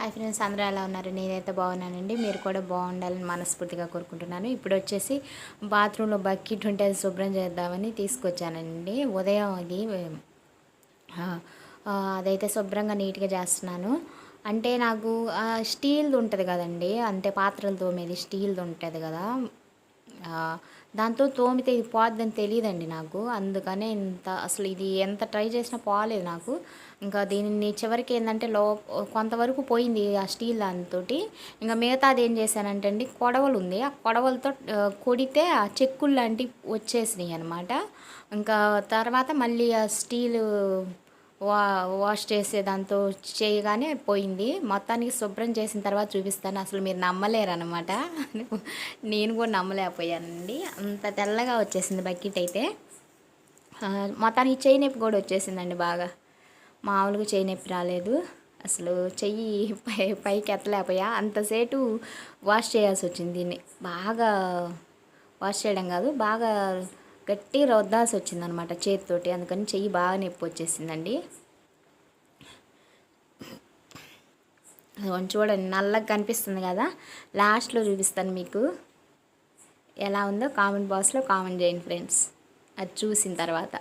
Hi friends అందరూ ఎలా ఉన్నారు? నేనైతే బాగున్నానండి. మీరు కూడా బాగుండాలని మనస్ఫూర్తిగా కోరుకుంటున్నాను. ఇప్పుడు వచ్చేసి బాత్రూంలో బకెట్ ఉంటే అది శుభ్రం చేద్దామని తీసుకొచ్చానండి. ఉదయం అది అదైతే శుభ్రంగా నీట్గా చేస్తున్నాను. అంటే నాకు స్టీల్ది ఉంటుంది కదండి. అంటే పాత్రలు తోమేది స్టీల్ది ఉంటుంది కదా. దాంతో తోమితే ఇది పోద్దని తెలియదండి నాకు. అందుకనే ఇంత అసలు ఇది ఎంత ట్రై చేసినా పోలేదు నాకు. ఇంకా దీనిని చివరికి ఏంటంటే లో కొంతవరకు పోయింది ఆ స్టీల్ దానితో ఇంకా మిగతాది ఏం చేశానంటే అండి కొడవలు ఉంది. ఆ కొడవలతో కొడితే ఆ చెక్కులు లాంటివి వచ్చేసినాయి అనమాట ఇంకా తర్వాత మళ్ళీ ఆ స్టీలు వా వాష్ చేసే దాంతో చేయగానే పోయింది. మొత్తానికి శుభ్రం చేసిన తర్వాత చూపిస్తాను. అసలు మీరు నమ్మలేరు అనమాట నేను కూడా నమ్మలేకపోయానండి. అంత తెల్లగా వచ్చేసింది బకెట్ అయితే. మొత్తానికి చెయ్యి నొప్పి కూడా వచ్చేసిందండి బాగా. మామూలుగా చెయ్యి నొప్పి రాలేదు. అసలు చెయ్యి పై పైకి ఎత్తలేకపోయా. అంతసేటు వాష్ చేయాల్సి వచ్చింది దీన్ని. బాగా వాష్ చేయడం కాదు బాగా గట్టి రొద్దాల్సి వచ్చిందనమాట చేతితోటి. అందుకని చెయ్యి బాగా నొప్పి వచ్చేసిందండి అదిగోండి చూడండి నల్లగా కనిపిస్తుంది కదా. లాస్ట్లో చూపిస్తాను మీకు. ఎలా ఉందో కామెంట్ బాక్స్లో కామెంట్ చేయండి ఫ్రెండ్స్. అది చూసిన తర్వాత.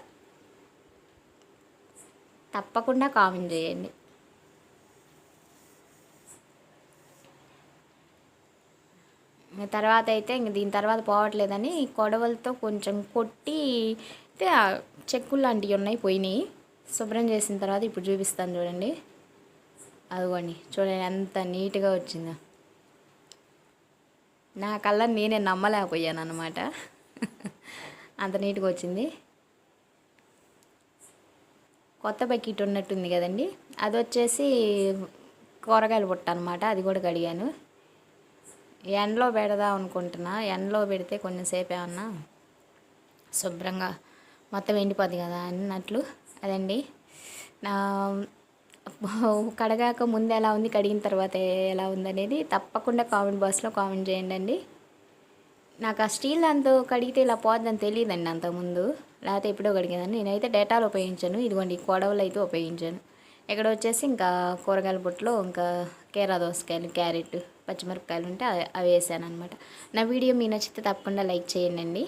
తప్పకుండా కామెంట్ చేయండి. తర్వాత అయితే ఇంక దీని తర్వాత పోవట్లేదని కొడవలతో కొంచెం కొట్టి అయితే చెక్కులు లాంటివి ఉన్నాయి పోయినాయి. శుభ్రం చేసిన తర్వాత ఇప్పుడు చూపిస్తాను చూడండి. అదిగోండి చూడండి ఎంత నీట్గా వచ్చిందో. నా కళ్ళ నేనే నమ్మలేకపోయాను అనమాట అంత నీట్గా వచ్చింది. కొత్త బకెట్ ఉన్నట్టుంది కదండి. అది వచ్చేసి కూరగాయలు పుట్ట అనమాట అది కూడా కడిగాను. ఎండలో పెడదాం అనుకుంటున్నా. ఎండలో పెడితే కొంచెంసేపు ఏమన్నా శుభ్రంగా మొత్తం ఎండిపోద్ది కదా అన్నట్లు. అదండి. నా కడగాక ముందు ఎలా ఉంది కడిగిన తర్వాత ఎలా ఉంది అనేది తప్పకుండా కామెంట్ బాక్స్లో కామెంట్ చేయండి అండి. నాకు ఆ స్టీల్ అంత కడిగితే ఇలా పోద్దని తెలియదండి అంతకుముందు. లేకపోతే ఎప్పుడో కడిగేదాన్ని. నేనైతే డేటాలు ఉపయోగించాను. ఇదిగోండి కొడవలు అయితే ఉపయోగించాను. ఇక్కడ వచ్చేసి ఇంకా కూరగాయల బుట్టలో ఇంకా కేరా దోసకాయలు క్యారెట్ పచ్చిమిరపకాయలు ఉంటే అవి అవి వేసాను అనమాట నా వీడియో మీ నచ్చితే తప్పకుండా లైక్ చేయండి